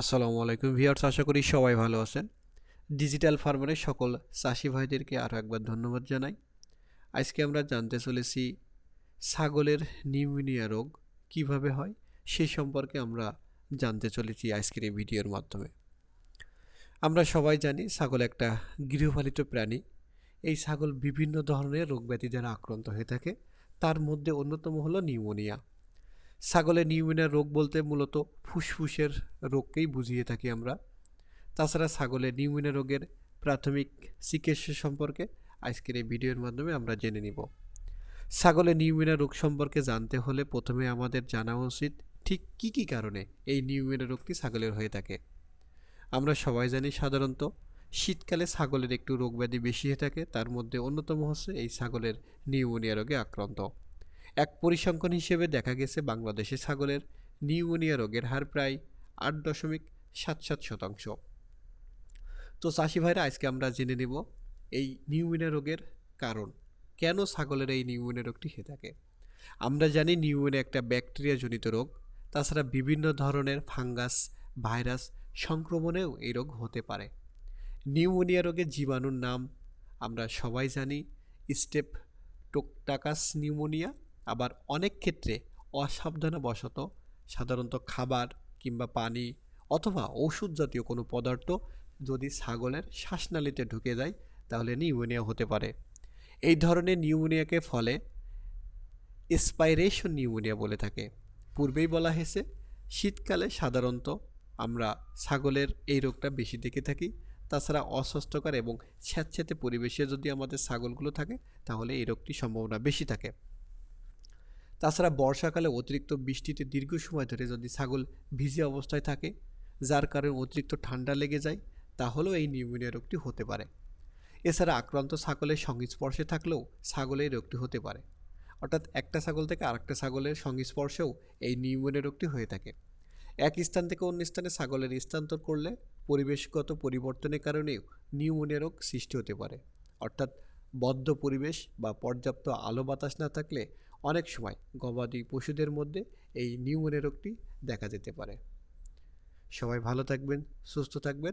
আসসালামু আলাইকুম ভিউয়ার্স, আশা করি সবাই ভালো আছেন। ডিজিটাল ফার্মারের সকল চাষি ভাইদেরকে আরও একবার ধন্যবাদ জানাই। আজকে আমরা জানতে চলেছি ছাগলের নিউমোনিয়া রোগ কীভাবে হয় সে সম্পর্কে আমরা জানতে চলেছি আজকের এই ভিডিওর মাধ্যমে। আমরা সবাই জানি ছাগল একটা গৃহপালিত প্রাণী। এই ছাগল বিভিন্ন ধরনের রোগ ব্যাধি দ্বারা আক্রান্ত হয়ে থাকে। তার মধ্যে অন্যতম হলো নিউমোনিয়া। ছাগলের নিউমোনিয়া রোগ বলতে মূলত ফুসফুসের রোগকেই বুঝিয়ে থাকি আমরা। তাছাড়া ছাগলের নিউমোনিয়া রোগের প্রাথমিক চিকিৎসা সম্পর্কে আজকের এই ভিডিওর মাধ্যমে আমরা জেনে নিব। ছাগলের নিউমোনিয়া রোগ সম্পর্কে জানতে হলে প্রথমে আমাদের জানা উচিত ঠিক কী কী কারণে এই নিউমোনিয়া রোগটি ছাগলের হয়ে থাকে। আমরা সবাই জানি সাধারণত শীতকালে ছাগলের একটু রোগব্যাধি বেশি হয়ে থাকে, তার মধ্যে অন্যতম হচ্ছে এই ছাগলের নিউমোনিয়া রোগে আক্রান্ত। এক পরিসংখ্যান হিসেবে দেখা গেছে বাংলাদেশে ছাগলের নিউমোনিয়া রোগের হার প্রায় আট দশমিক সাত সাত শতাংশ। তো চাষি ভাইরা, আজকে আমরা জেনে নেব এই নিউমোনিয়া রোগের কারণ। কেন ছাগলের এই নিউমোনিয়া রোগটি হয়ে থাকে? আমরা জানি নিউমোনিয়া একটা ব্যাকটেরিয়াজনিত রোগ, তাছাড়া বিভিন্ন ধরনের ফাঙ্গাস, ভাইরাস সংক্রমণেও এই রোগ হতে পারে। নিউমোনিয়া রোগের জীবাণুর নাম আমরা সবাই জানি স্টেপ টোকটাকাস নিউমোনিয়া। আবার অনেক ক্ষেত্রে অসাবধানবশত সাধারণত খাবার কিংবা পানি অথবা ওষুধ জাতীয় কোনো পদার্থ যদি ছাগলের শ্বাসনালীতে ঢুকে যায়, তাহলে নিউমোনিয়া হতে পারে। এই ধরনের নিউমোনিয়াকে ফলে স্পাইরেশন নিউমোনিয়া বলে থাকে। পূর্বেই বলা হয়েছে, শীতকালে সাধারণত আমরা ছাগলের এই রোগটা বেশি দেখে থাকি। তাছাড়া অস্বাস্থ্যকর এবং স্যাঁতস্যাঁতে পরিবেশে যদি আমাদের ছাগলগুলো থাকে, তাহলে এই রোগটির সম্ভাবনা বেশি থাকে। তাছাড়া বর্ষাকালে অতিরিক্ত বৃষ্টিতে দীর্ঘ সময় ধরে যদি ছাগল ভিজে অবস্থায় থাকে, যার কারণে অতিরিক্ত ঠান্ডা লেগে যায়, তাহলেও এই নিউমোনিয়া রোগটি হতে পারে। এছাড়া আক্রান্ত ছাগলের সংস্পর্শে থাকলেও ছাগলে এই রোগটি হতে পারে। অর্থাৎ একটা ছাগল থেকে আরেকটা ছাগলের সংস্পর্শেও এই নিউমোনিয়া রোগটি হয়ে থাকে। এক স্থান থেকে অন্য স্থানে ছাগলের স্থানান্তর করলে পরিবেশগত পরিবর্তনের কারণেও নিউমোনিয়া রোগ সৃষ্টি হতে পারে। অর্থাৎ বদ্ধ পরিবেশ বা পর্যাপ্ত আলো বাতাস না থাকলে অনেক সময় গবাদি পশুদের মধ্যে এই নিউমোনিয়া রোগটি দেখা যেতে পারে। সবাই ভালো থাকবেন, সুস্থ থাকবেন।